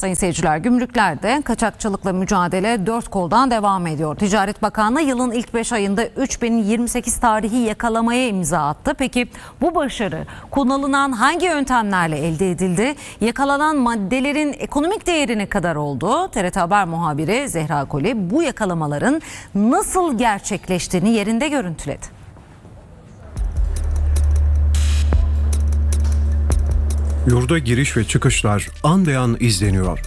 Sayın seyirciler, gümrüklerde kaçakçılıkla mücadele dört koldan devam ediyor. Ticaret Bakanlığı yılın ilk 5 ayında 3028 tarihi yakalamaya imza attı. Peki bu başarı kullanılan hangi yöntemlerle elde edildi? Yakalanan maddelerin ekonomik değeri ne kadar oldu? TRT Haber muhabiri Zehra Koli bu yakalamaların nasıl gerçekleştiğini yerinde görüntüledi. Yurda giriş ve çıkışlar an be an izleniyor.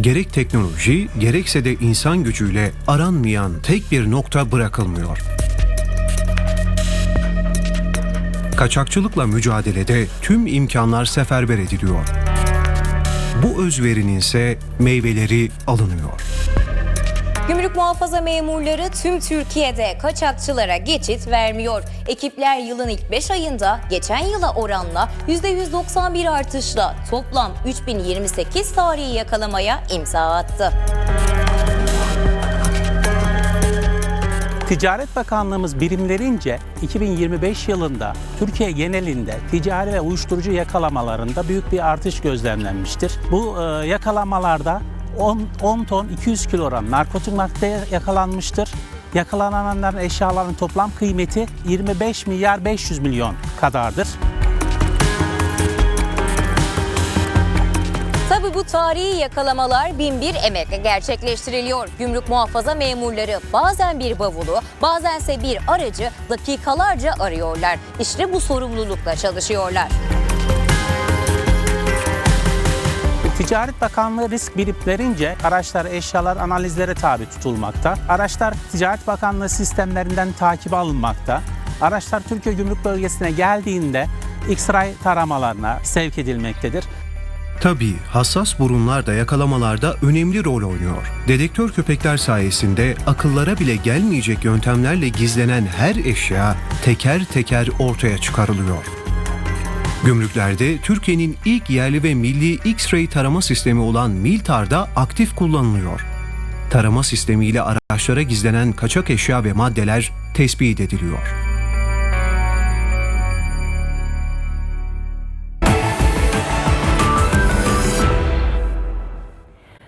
Gerek teknoloji gerekse de insan gücüyle aranmayan tek bir nokta bırakılmıyor. Kaçakçılıkla mücadelede tüm imkanlar seferber ediliyor. Bu özverinin ise meyveleri alınıyor. Gümrük muhafaza memurları tüm Türkiye'de kaçakçılara geçit vermiyor. Ekipler yılın ilk 5 ayında geçen yıla oranla %191 artışla toplam 3028 tarihi yakalamaya imza attı. Ticaret Bakanlığımız birimlerince 2025 yılında Türkiye genelinde ticari ve uyuşturucu yakalamalarında büyük bir artış gözlemlenmiştir. Bu e, yakalamalarda 10, 10 ton 200 kilogram narkotik madde yakalanmıştır. Yakalananların eşyaların toplam kıymeti 25 milyar 500 milyon kadardır. Tabi bu tarihi yakalamalar bin bir emekle gerçekleştiriliyor. Gümrük muhafaza memurları bazen bir bavulu, bazense bir aracı dakikalarca arıyorlar. İşte bu sorumlulukla çalışıyorlar. Ticaret Bakanlığı risk birimlerince araçlar, eşyalar analizlere tabi tutulmakta. Araçlar Ticaret Bakanlığı sistemlerinden takip alınmakta. Araçlar Türkiye Gümrük Bölgesi'ne geldiğinde X-ray taramalarına sevk edilmektedir. Tabii hassas burunlar da yakalamalarda önemli rol oynuyor. Dedektör köpekler sayesinde akıllara bile gelmeyecek yöntemlerle gizlenen her eşya teker teker ortaya çıkarılıyor. Gümrüklerde Türkiye'nin ilk yerli ve milli X-ray tarama sistemi olan Miltar'da aktif kullanılıyor. Tarama sistemiyle araçlara gizlenen kaçak eşya ve maddeler tespit ediliyor.